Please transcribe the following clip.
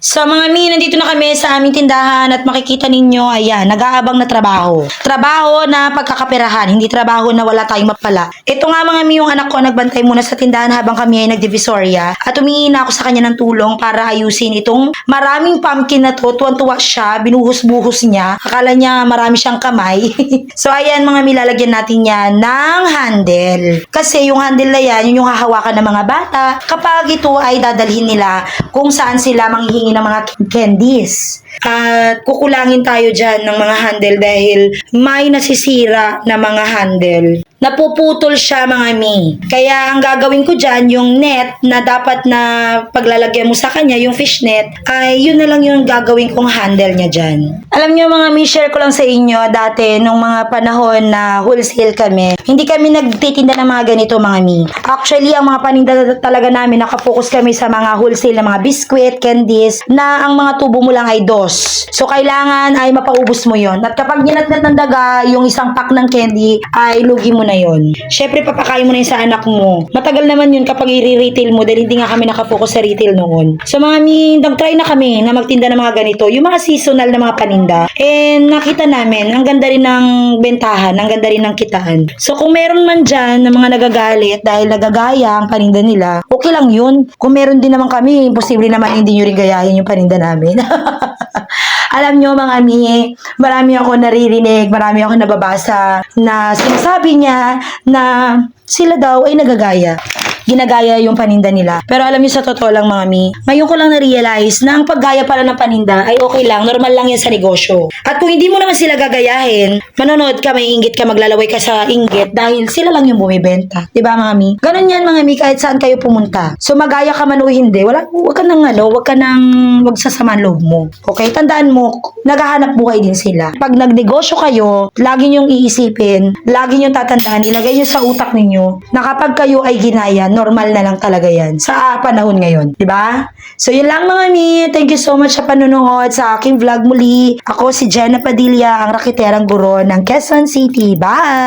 Sa mga mi, nandito na kami sa aming tindahan at makikita ninyo, ayan, nag-aabang na trabaho. Trabaho na pagkakaperahan, hindi trabaho na wala tayong mapala. Ito nga mga mi, yung anak ko nagbantay muna sa tindahan habang kami ay nagdivisoria at humingi na ako sa kanya ng tulong para ayusin itong maraming pumpkin na to. Tuwan-tuwa siya, binuhos-buhos niya. Akala niya marami siyang kamay. so ayan mga mi, lalagyan natin yan ng handle. Kasi yung handle na yan, yun yung hahawakan ng mga bata kapag ito ay dadalhin nila kung saan sila manghihingi ng mga candies. At kukulangin tayo dyan ng mga handle dahil may nasisira na mga handle. Napuputol siya mga mi. Kaya ang gagawin ko dyan, yung net na dapat na paglalagyan mo sa kanya, yung fish net, ay yun na lang yung gagawin kong handle niya dyan. Alam niyo mga mi, share ko lang sa inyo dati nung mga panahon na wholesale kami, hindi kami nagtitinda ng mga ganito mga mi. Actually, ang mga paninda talaga namin, nakapokus kami sa mga wholesale na mga biscuit, candies, na ang mga tubo mo lang ay dos. So, kailangan ay mapaubos mo yon At kapag ginatnat ng daga, yung isang pack ng candy, ay lugi mo na yon Syempre, papakain mo na yun sa anak mo. Matagal naman yun kapag i-retail mo dahil hindi nga kami nakapokus sa retail noon. So, mga mi, nag-try na kami na magtinda ng mga ganito. Yung mga seasonal na mga paninda. And nakita namin, ang ganda rin ng bentahan, ang ganda rin ng kitaan. So, kung meron man dyan na mga nagagalit dahil nagagaya ang paninda nila, okay lang yun. Kung meron din naman kami, imposible naman hindi nyo rin gayahin yung paninda namin. Alam nyo mga mi, marami ako naririnig, marami ako nababasa na sinasabi niya na sila daw ay nagagaya. Ginagaya yung paninda nila. Pero alam niyo sa totoo lang mga mi, ngayon ko lang na-realize na ang paggaya pala ng paninda ay okay lang, normal lang yan sa negosyo. At kung hindi mo naman sila gagayahin, manonood ka, may inggit ka, maglalaway ka sa inggit dahil sila lang yung bumibenta. ba mga mi? Ganun yan mga mi, kahit saan kayo pumunta. So magaya ka man o hindi, wala, wag ka nang ano, wag ka nang wag sasamaan loob mo. Okay? Tandaan mo, naghahanap buhay din sila. Pag nagnegosyo kayo, lagi niyong iisipin, lagi niyong tatandaan, ilagay niyo sa utak ninyo na kapag kayo ay ginaya, normal na lang talaga yan sa ah, panahon ngayon. ba? So, yun lang mga mi. Thank you so much sa panunood sa aking vlog muli. Ako si Jenna Padilla, ang rakiterang guro ng Quezon City. Bye!